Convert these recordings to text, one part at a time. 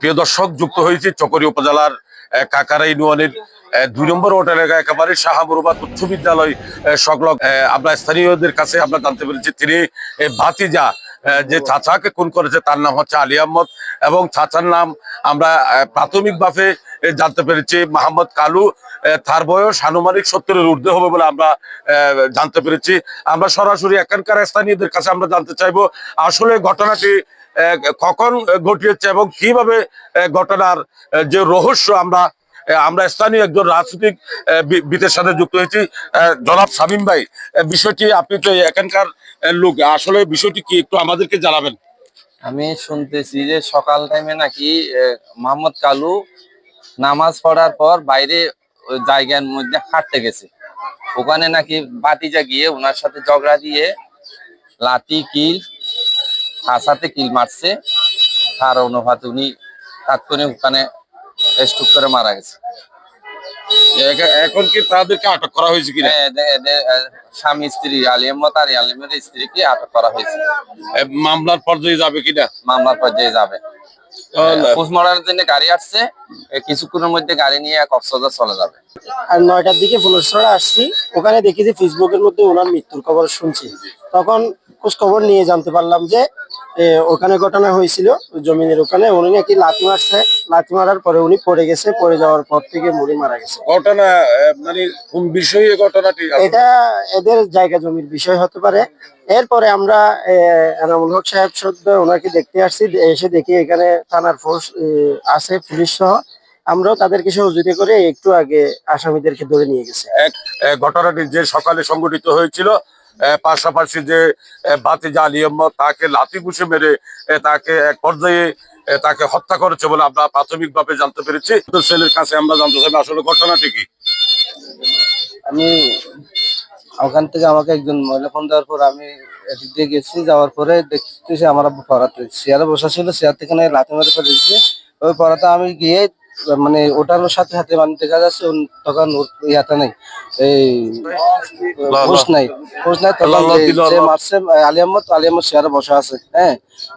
প্রিয় দর্শক, যুক্ত হয়েছে চকরি উপজেলার কাকারা ইউনিয়নের দুই নম্বর ওয়ার্ড এলাকা একেবারে শাহাবুরবাদ উচ্চ বিদ্যালয় সংলগ্ন। আমরা স্থানীয়দের কাছে আমরা জানতে পেরেছি, তিনি ভাতিজা যে চাচাকে খুন করেছে, তার নাম হচ্ছে আলী আহমদ এবং চাচার নাম আমরা প্রাথমিকভাবে জানতে পেরেছি, মোহাম্মদ কালু তার বয়স আনুমানিক সত্তরের ঊর্ধ্বে হবে বলে আমরা জানতে পেরেছি। আমরা সরাসরি এখানকার স্থানীয়দের কাছে আমরা জানতে চাইব, আসলে ঘটনাটি কখন ঘটিয়েছে এবং কীভাবে ঘটনার যে রহস্য আমরা আমরা স্থানীয় একজন রাজনৈতিক বিদের সাথে যুক্ত হয়েছি জনাব শামীম ভাই। বিষয়টি আপনি তো এখানকার লোক। আসলে বিষয়টি কি একটু আমাদেরকে জানাবেন? আমি শুনতেছি যে সকাল টাইমে নাকি মোহাম্মদ কালু নামাজ পড়ার পর বাইরে জায়গার মধ্যে হাঁটতে গেছে। ওখানে নাকি বাতিজা গিয়ে ওনার সাথে ঝগড়া দিয়ে লাঠি, কিল হাসাতে কিল মারছে। তার অনুপাতে উনি তাৎক্ষণিক ওখানে স্টুক করে মারা গেছে। এখন কি তাদেরকে আটক করা হয়েছে কিনা? হ্যাঁ, স্বামী স্ত্রী আলিয়াম্মত আর আলিমের স্ত্রীকে আটক করা হয়েছে। মামলার পর্যায়ে যাবে কিনা? মামলার পর্যায়ে যাবে। পোস্টমর্টমের জন্য গাড়ি আসছে। কিছুক্ষণের মধ্যে গাড়ি নিয়ে কক্সবাজার চলে যাবে। আর নয়টার দিকে ফুলসরা আসছি। ওখানে দেখি যে ফেসবুকের মধ্যে ওনার মৃত্যুর খবর শুনছি। তখন খোঁজ খবর নিয়ে জানতে পারলাম যে ওখানে ঘটনা হয়েছিল জমিনের ওখানে। উনি নাকি লাথি মারছে লাথি মারার পরে উনি পড়ে গেছে পড়ে যাওয়ার পর থেকে মুড়ি মারা গেছে। ঘটনা মানে কোন বিষয়ে ঘটনাটি? এটা এদের জায়গা জমির বিষয় হতে পারে। এরপরে আমরা এনামুল হক সাহেব সদ্য ওনাকে দেখতে আসছি এসে দেখি এখানে থানার ফোর্স আছে পুলিশ সহ। আমরাও তাদেরকে সহযোগিতা করে একটু আগে আসামিদেরকে ধরে নিয়ে গেছে। ঘটনাটি যে সকালে সংঘটিত হয়েছিল পাশাপাশি যে বাতি আলী তাকে লাথি ঘুষে মেরে তাকে এক পর্যায়ে তাকে হত্যা করেছে বলে আমরা প্রাথমিকভাবে জানতে পেরেছি। তো ছেলের কাছে আমরা জানতে চাইব আসলে ঘটনাটি কি? আমি ওখান থেকে আমাকে একজন মহিলা ফোন দেওয়ার পর আমি এদিক দিয়ে গেছি, যাওয়ার পরে দেখতেছি আমার পড়াতে, চেয়ারে বসা ছিল, চেয়ার থেকে লাথি মেরে ফেলে দিচ্ছে ওই পড়াতে আমি গিয়ে মানে ওটার সাথে সাথে মানে দেখা যাচ্ছে তখন ইয়াতে নাই এই হোশ নাই হোশ নাই তখন যে-। মারছে আলী আহমদ আলী আহমদ চেয়ারে বসা আছে হ্যাঁ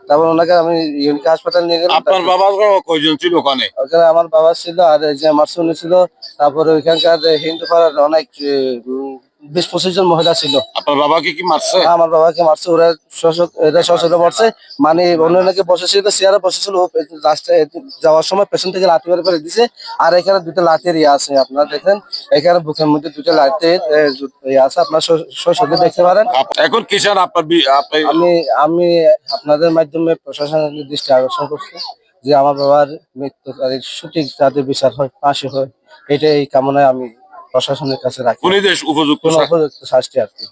তারপর ওনাকে আমি ইউনিক হাসপাতাল নিয়ে গেলাম আপনার বাবা কয়জন ছিল ওখানে ওখানে আমার বাবা ছিল আর যে মারছে উনি ছিল তারপরে ওইখানকার হিন্দু পাড়ার অনেক বিশ পঁচিশ জন মহিলা ছিল। আপনার বাবাকে কি মারছে? আমার বাবাকে মারছে। ওরা এরা মারছে। মানে অন্যকে বসেছিল চেয়ারে বসেছিল। রাস্তায় যাওয়ার সময় পেছন থেকে লাঠি মেরে ফেলে দিছে। আর এখানে দুটো লাঠির ইয়ে আছে আপনারা দেখেন। এখানে বুকের মধ্যে দুটো লাঠির ইয়ে আছে। আপনার শ্বশুরে দেখতে পারেন। এখন কিসার আপনার আপনি আমি আমি আপনাদের মাধ্যমে প্রশাসনের দৃষ্টি আকর্ষণ করছি যে আমার বাবার মৃত্যু তারিখ সঠিক যাতে বিচার হয় ফাঁসি হয় এটাই কামনায় আমি প্রশাসনের কাছে রাখি। কোন দেশ উপযুক্ত উপযুক্ত শাস্তি আর কি।